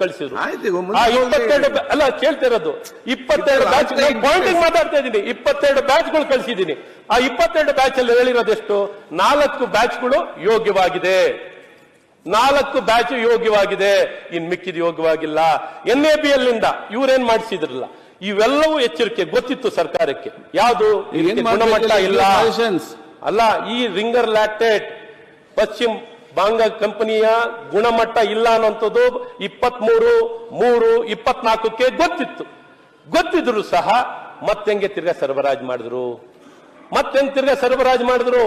ಕಳಿಸಿದ್ರು. ಇಪ್ಪತ್ತೆರಡು ಅಲ್ಲ ಕೇಳ್ತಿರೋದು ಇಪ್ಪತ್ತೆರಡು ಬ್ಯಾಚ್. ಪಾಯಿಂಟಿಂಗ್ ಮಾತಾಡ್ತಾ ಇದ್ದೀನಿ. ಇಪ್ಪತ್ತೆರಡು ಬ್ಯಾಚ್ಗಳು ಕಳಿಸಿದ್ದೀನಿ. ಆ ಇಪ್ಪತ್ತೆರಡು ಬ್ಯಾಚ್ ಅಲ್ಲಿ ಹೇಳಿರೋದೆಷ್ಟು ನಾಲ್ಕು ಬ್ಯಾಚ್ಗಳು ಯೋಗ್ಯವಾಗಿದೆ. ನಾಲ್ಕು ಬ್ಯಾಚ್ ಯೋಗ್ಯವಾಗಿದೆ. ಇನ್ ಮಿಕ್ಕಿದ ಯೋಗ್ಯವಾಗಿಲ್ಲ. ಎನ್ ಎ ಬಿ ಎಲ್ಲಿಂದ ಇವ್ರೇನ್ ಮಾಡಿಸಿದ್ರಲ್ಲ? ಇವೆಲ್ಲವೂ ಎಚ್ಚರಿಕೆ ಗೊತ್ತಿತ್ತು ಸರ್ಕಾರಕ್ಕೆ. ಯಾವುದು? ಗುಣಮಟ್ಟ ಇಲ್ಲ. ಅಲ್ಲ ಈ ರಿಂಗರ್ ಲ್ಯಾಕ್ಟೇಟ್ ಪಶ್ಚಿಮ ಬಾಂಗ ಕಂಪನಿಯ ಗುಣಮಟ್ಟ ಇಲ್ಲ ಅನ್ನೋಂಥದ್ದು ಇಪ್ಪತ್ತ್ ಮೂರು ಇಪ್ಪತ್ನಾಲ್ಕಕ್ಕೆ ಗೊತ್ತಿತ್ತು. ಗೊತ್ತಿದ್ರು ಸಹ ಮತ್ತೆಂಗೆ ತಿರ್ಗಾ ಸರಬರಾಜು ಮಾಡಿದ್ರು? ಹೆಂಗೆ ತಿರ್ಗಾ ಸರಬರಾಜು ಮಾಡಿದ್ರು?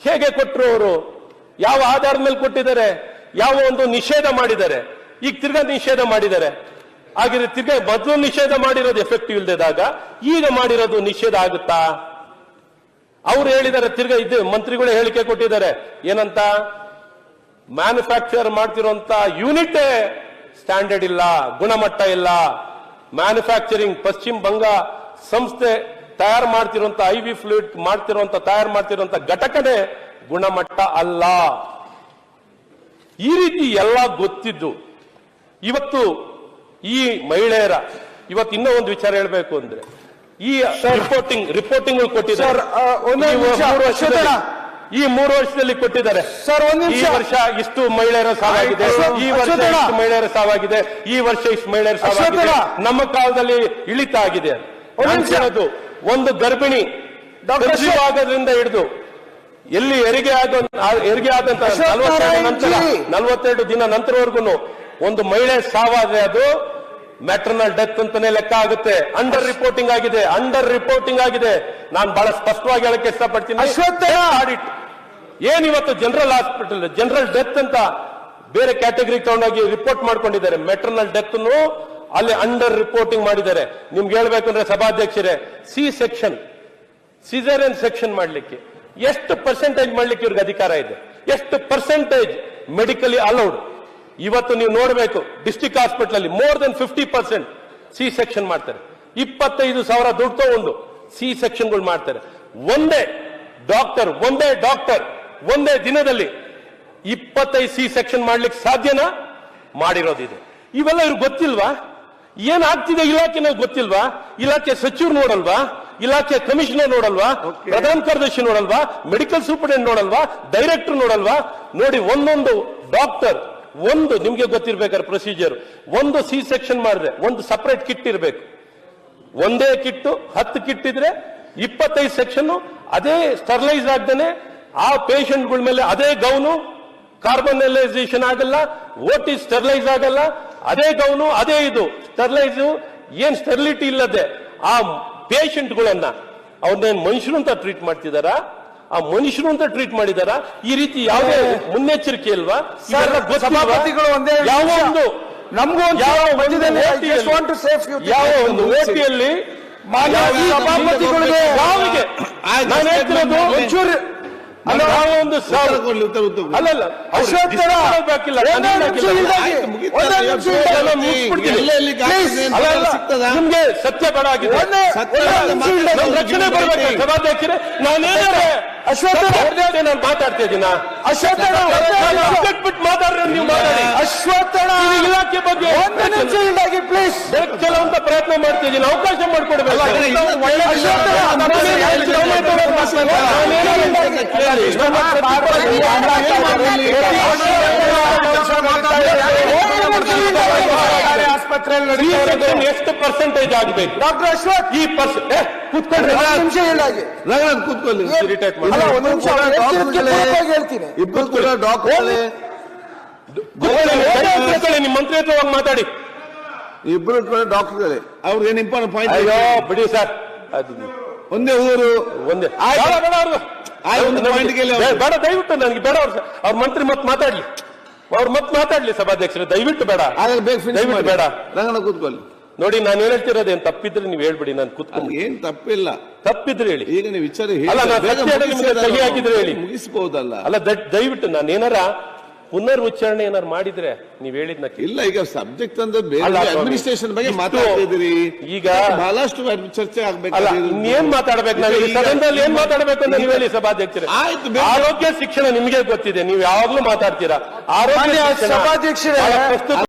ಹೇಗೆ ಕೊಟ್ಟರು ಅವರು? ಯಾವ ಆಧಾರದ ಮೇಲೆ ಕೊಟ್ಟಿದ್ದಾರೆ? ಯಾವ ಒಂದು ನಿಷೇಧ ಮಾಡಿದ್ದಾರೆ? ಈಗ ತಿರ್ಗಾ ನಿಷೇಧ ಮಾಡಿದ್ದಾರೆ. ಹಾಗೆ ತಿರ್ಗಾ ಮೊದಲು ನಿಷೇಧ ಮಾಡಿರೋದು ಎಫೆಕ್ಟಿವ್ ಇಲ್ದಿದಾಗ ಈಗ ಮಾಡಿರೋದು ನಿಷೇಧ ಆಗುತ್ತಾ? ಅವ್ರು ಹೇಳಿದ್ದಾರೆ ತಿರ್ಗಾ ಇದು ಮಂತ್ರಿಗಳು ಹೇಳಿಕೆ ಕೊಟ್ಟಿದ್ದಾರೆ. ಏನಂತ? ಮ್ಯಾನುಫ್ಯಾಕ್ಚರ್ ಮಾಡ್ತಿರುವಂತ ಯೂನಿಟ್ ಸ್ಟ್ಯಾಂಡರ್ಡ್ ಇಲ್ಲ ಗುಣಮಟ್ಟ ಇಲ್ಲ. ಮ್ಯಾನುಫ್ಯಾಕ್ಚರಿಂಗ್ ಪಶ್ಚಿಮ ಬಂಗ ಸಂಸ್ಥೆ ತಯಾರು ಮಾಡ್ತಿರುವಂತ ಐ ವಿ ಫ್ಲೂಯಿಡ್ ಮಾಡ್ತಿರುವಂತ ತಯಾರು ಮಾಡ್ತಿರುವಂತ ಘಟಕನೇ ಗುಣಮಟ್ಟ ಅಲ್ಲ. ಈ ರೀತಿ ಎಲ್ಲ ಗೊತ್ತಿದ್ದು. ಇವತ್ತು ಈ ಮಹಿಳೆಯರ ಇವತ್ತು ಇನ್ನೂ ಒಂದು ವಿಚಾರ ಹೇಳಬೇಕು ಅಂದ್ರೆ ಈ ರಿಪೋರ್ಟಿಂಗ್ ರಿಪೋರ್ಟಿಂಗ್ ಕೊಟ್ಟಿದ್ದಾರೆ. ಈ ಮೂರು ವರ್ಷದಲ್ಲಿ ಕೊಟ್ಟಿದ್ದಾರೆ. ಸರ್, ಒಂದು ಈ ವರ್ಷ ಇಷ್ಟು ಮಹಿಳೆಯರ ಸಾವಾಗಿದೆ. ಈ ವರ್ಷ ಇಷ್ಟು ಮಹಿಳೆಯರ ಸಾವಾಗಿದೆ. ಈ ವರ್ಷ ಇಷ್ಟು ಮಹಿಳೆಯರ ಸಾವಾಗಿದೆ. ನಮ್ಮ ಕಾಲದಲ್ಲಿ ಇಳಿತ ಆಗಿದೆ ಒಂದ್ ಗರ್ಭಿಣಿ. ಆಗೋದ್ರಿಂದ ಹಿಡಿದು ಎಲ್ಲಿ ಹೆರಿಗೆ ಆದ ಹೆರಿಗೆ ಆದಂತ ನಲವತ್ತೆರಡು ನಂತರ. ನಲವತ್ತೆರಡು ದಿನ ನಂತರವರೆಗೂ ಒಂದು ಮಹಿಳೆ ಸಾವಾದ್ರೆ ಅದು ಮ್ಯಾಟ್ರನಲ್ ಡೆತ್ ಅಂತಾನೆ ಲೆಕ್ಕ ಆಗುತ್ತೆ. ಅಂಡರ್ ರಿಪೋರ್ಟಿಂಗ್ ಆಗಿದೆ ಅಂಡರ್ ರಿಪೋರ್ಟಿಂಗ್ ಆಗಿದೆ. ನಾನು ಬಹಳ ಸ್ಪಷ್ಟವಾಗಿ ಹೇಳಕ್ಕೆ ಇಷ್ಟಪಡ್ತೀನಿ. ಆಡಿಟ್ ಏನ್ ಇವತ್ತು ಜನರಲ್ ಹಾಸ್ಪಿಟಲ್ ಜನರಲ್ ಡೆತ್ ಅಂತ ಬೇರೆ ಕ್ಯಾಟಗರಿ ತಗೊಂಡೋಗಿ ರಿಪೋರ್ಟ್ ಮಾಡ್ಕೊಂಡಿದ್ದಾರೆ. ಮೆಟರ್ನಲ್ ಡೆತ್ ಅಲ್ಲಿ ಅಂಡರ್ ರಿಪೋರ್ಟಿಂಗ್ ಮಾಡಿದ್ದಾರೆ. ನಿಮ್ಗೆ ಹೇಳ್ಬೇಕಂದ್ರೆ ಸಭಾಧ್ಯಕ್ಷರೇ ಸಿ ಸೆಕ್ಷನ್ ಸಿಸೇರಿಯನ್ ಸೆಕ್ಷನ್ ಮಾಡ್ಲಿಕ್ಕೆ. ಎಷ್ಟು ಪರ್ಸೆಂಟೇಜ್ ಮಾಡ್ಲಿಕ್ಕೆ ಇವ್ರಿಗೆ ಅಧಿಕಾರ ಇದೆ? ಎಷ್ಟು ಪರ್ಸೆಂಟೇಜ್ ಮೆಡಿಕಲಿ ಅಲೌಡ್ ಇವತ್ತು ನೀವು ನೋಡಬೇಕು ಡಿಸ್ಟಿಕ್ ಹಾಸ್ಪಿಟಲ್ ಅಲ್ಲಿ more than fifty percent C section ಮಾಡ್ತಾರೆ. ಇಪ್ಪತ್ತೈದು ಸಾವಿರ ದುಡ್ಡು ತಗೊಂಡು ಸಿ ಸೆಕ್ಷನ್ಗಳು ಮಾಡ್ತಾರೆ. ಒಂದೇ ಡಾಕ್ಟರ್ ಒಂದೇ ಡಾಕ್ಟರ್ ಒಂದೇ ದಿನದಲ್ಲಿ ಇಪ್ಪತ್ತೈದು ಸಿ ಸೆಕ್ಷನ್ ಮಾಡ್ಲಿಕ್ಕೆ ಸಾಧ್ಯನಾ? ಮಾಡಿರೋದಿದೆ. ಇವೆಲ್ಲ ಇವ್ರಿಗೆ ಗೊತ್ತಿಲ್ವಾ? ಏನಾಗ್ತಿದೆ ಇಲಾಖೆನ ಗೊತ್ತಿಲ್ವಾ? ಇಲಾಖೆ ಸಚಿವರು ನೋಡಲ್ವಾ? ಇಲಾಖೆ ಕಮಿಷನರ್ ನೋಡಲ್ವಾ? ಪ್ರಧಾನ ಕಾರ್ಯದರ್ಶಿ ನೋಡಲ್ವಾ? ಮೆಡಿಕಲ್ ಸೂಪರಿಂಟೆಂಡೆಂಟ್ ನೋಡಲ್ವಾ? ಡೈರೆಕ್ಟರ್ ನೋಡಲ್ವಾ? ನೋಡಿ ಒಂದೊಂದು ಡಾಕ್ಟರ್ ಒಂದು ನಿಮಗೆ ಗೊತ್ತಿರ್ಬೇಕಾದ್ರೆ ಪ್ರೊಸೀಜರ್ ಒಂದು ಸಿ ಸೆಕ್ಷನ್ ಮಾಡಿದ್ರೆ, ಒಂದು ಸಪರೇಟ್ ಕಿಟ್ ಇರಬೇಕು. ಒಂದೇ ಕಿಟ್ಟು ಹತ್ತು ಕಿಟ್ ಇದ್ರೆ ಇಪ್ಪತ್ತೈದು ಸೆಕ್ಷನ್ ಅದೇ ಸ್ಟರ್ಲೈಸ್ ಆಗ್ದೇನೆ ಆ ಪೇಷಂಟ್ಗಳ ಮೇಲೆ ಅದೇ ಗೌನು ಕಾರ್ಬನಲೈಸೇಷನ್ ಆಗಲ್ಲ ಓಟಿ ಸ್ಟೆರ್ಲೈಸ್ ಆಗಲ್ಲ, ಅದೇ ಗೌನು, ಅದೇ ಇದು. ಸ್ಟೆರ್ಲೈಸ್ ಏನ್ ಸ್ಟೆರ್ಲಿಟಿ ಇಲ್ಲದೆ ಆ ಪೇಷಂಟ್ಗಳನ್ನ ಅವ್ರನ್ನೇನ್ ಮನುಷ್ಯರು ಅಂತ ಟ್ರೀಟ್ ಮಾಡ್ತಿದಾರ? ಆ ಮನುಷ್ಯರು ಅಂತ ಟ್ರೀಟ್ ಮಾಡಿದಾರ? ಈ ರೀತಿ ಯಾವುದೇ ಮುನ್ನೆಚ್ಚರಿಕೆ ಇಲ್ವಾ? ಸಭಾಪತಿಗಳು ಒಂದೇ. ಯಾವ ಒಂದು ನಮಗೂ ಯಾವ. ಯಾವ ಒಂದು ಈ ಸಭಾಪತಿಗಳಿಗೆ ನಾನು ಹೇಳ್ತಿರೋದು ಒಂದು. ಅಲ್ಲಲ್ಲ ಅಲ್ಲ ಸಿಗ್ತದಾ? ನಿಮ್ಗೆ ಸತ್ಯ ಬೇಡ ಆಗಿದೆ. ರಕ್ಷಣೆ ಬರ್ಬೇಕು ಸಭಾಧ್ಯಕ್ಷರೇ ನಾನೇನಾದ್ರೆ ಅಶ್ವತ್ಥ ನಾನು ಮಾತಾಡ್ತಾ ಇದ್ದೀನ? ಅಶ್ವತ್ಥ. ಬಿಟ್ಟು ಮಾತಾಡ್ರೆ ನೀವು ಮಾತಾಡಿ. ಅಶ್ವತ್ಥ ಇಲಾಖೆ ಬಗ್ಗೆ ಒಂದು ನಿಮಿಷ ಇಲ್ದಾಗಿ ಪ್ಲೀಸ್ ಕೆಲವಂತ ಪ್ರಯತ್ನ ಮಾಡ್ತಿದ್ದೀನಿ ಅವಕಾಶ ಮಾಡಿಕೊಡ್ಬೇಕು. ಒಳ್ಳೆ ಆಸ್ಪತ್ರೆಯಲ್ಲಿ ಎಷ್ಟು ಪರ್ಸೆಂಟೇಜ್ ಆಗಬೇಕು? ಡಾಕ್ಟರ್ ಅಶ್ವಥ್! ಈ ಪರ್ಸೆಂಟ್ ಕೂತ್ಕೊಂಡ್ರೆ ನಿಮಿಷ ಕೂತ್ಕೊಳ್ಳಿ. ಮಾಡಿ. ಹೇಳ್ತಿರೋದಕ್ಕೆ ಪೂರಕವಾಗಿ ಹೇಳ್ತೀನಿ. ಇಬ್ಬರು ಕೂಡ ಡಾಕ್ಟರ್ ಕೂತ್ಕೊಳ್ಳಿ, ನಿಮ್ಮ ಮಂತ್ರಿ ಹತ್ರ ಹೋಗಿ ಮಾತಾಡಿ. ಇಬ್ರು ಕೂಡ ಡಾಕ್ಟರ್ಗಳೇ ಅವ್ರಿಗೆ ಏನ್ ಇಂಪಾರ್ಟೆಂಟ್ ಪಾಯಿಂಟ್ ಅಯ್ಯೋ ಬಿಡಿ ಸರ್. ಅದು ಒಂದೇ ಊರು ಒಂದೇ. ಆಯ್ತು. ಬೇಡ, ಬೇಡ ಅವ್ರು. ಆಯ್ತು, ಒಂದು ನನಗೆ ಅವ್ರು. ಬೇಡ ದಯವಿಟ್ಟು ನನಗೆ ಬೇಡ ಅವ್ರು. ಅವ್ರ ಮಂತ್ರಿ ಮತ್ ಮಾತಾಡ್ಲಿ. ಅವ್ರ ಮತ್ ಮಾತಾಡ್ಲಿ ಸಭಾಧ್ಯಕ್ಷರು ದಯವಿಟ್ಟು ಬೇಡ. ಬೇಗ ದಯವಿಟ್ಟು ಮಾಡಿ. ಬೇಡ. ರಂಗನ ಕೂತ್ಕೊಳ್ಳಿ. ನೋಡಿ ನಾನು ಏನ್ ಹೇಳ್ತಿರೋದೇನ್ ತಪ್ಪಿದ್ರೆ ನೀವು ಹೇಳ್ಬಿಡಿ ನಾನು ಕೂತ್ಕೊಂಡು ಏನು ಏನ್ ತಪ್ಪಿಲ್ಲ. ತಪ್ಪಿದ್ರೆ ಹೇಳಿ. ಈಗ ನೀವು ವಿಚಾರ ಅಲ್ಲ, ಹೇಳಿ ನಾನು ಬೇಗ ಸತ್ಯ ಹೇಳಿ ನಿಮ್ಗೆ ಮುಗಿಸಿ ಸಹಿ ಹಾಕಿದ್ರೆ ಹೇಳಿ. ಮುಗಿಸ್ಬಹುದಲ್ಲ ಅಲ್ಲ ದಟ್- ದಯವಿಟ್ಟು ನಾನು ಏನಾರ ಪುನರ್ ಉಚ್ಚಾರಣೆ ಏನಾರು ಮಾಡಿದ್ರೆ ನೀವ್ ಹೇಳಿದ್ನ. ಇಲ್ಲ ಈಗ ಸಬ್ಜೆಕ್ಟ್ ಅಂದ್ರೆ ಬೇರೆ ಅಡ್ಮಿನಿಸ್ಟ್ರೇಷನ್ ಬಗ್ಗೆ ಮಾತಾಡ್ತಿದ್ದೀರಿ. ಈಗ ಬಹಳಷ್ಟು ಚರ್ಚೆ ಆಗ್ಬೇಕು ಇನ್ನೇನ್ ಮಾತಾಡ್ಬೇಕು ನಾವು ಈ ಸದನದಲ್ಲಿ ಏನ್ ಮಾತಾಡ್ಬೇಕು ಅಂತ ನೀವು ಹೇಳಿ ಸಭಾಧ್ಯಕ್ಷರೇ. ಆಯ್ತು, ಆರೋಗ್ಯ ಶಿಕ್ಷಣ ನಿಮಗೆ ಗೊತ್ತಿದೆ ನೀವು ಯಾವಾಗ್ಲೂ ಮಾತಾಡ್ತೀರಾ? ಆರೋಗ್ಯ ಸಭಾಧ್ಯಕ್ಷರೇ, ಪ್ರಸ್ತುತ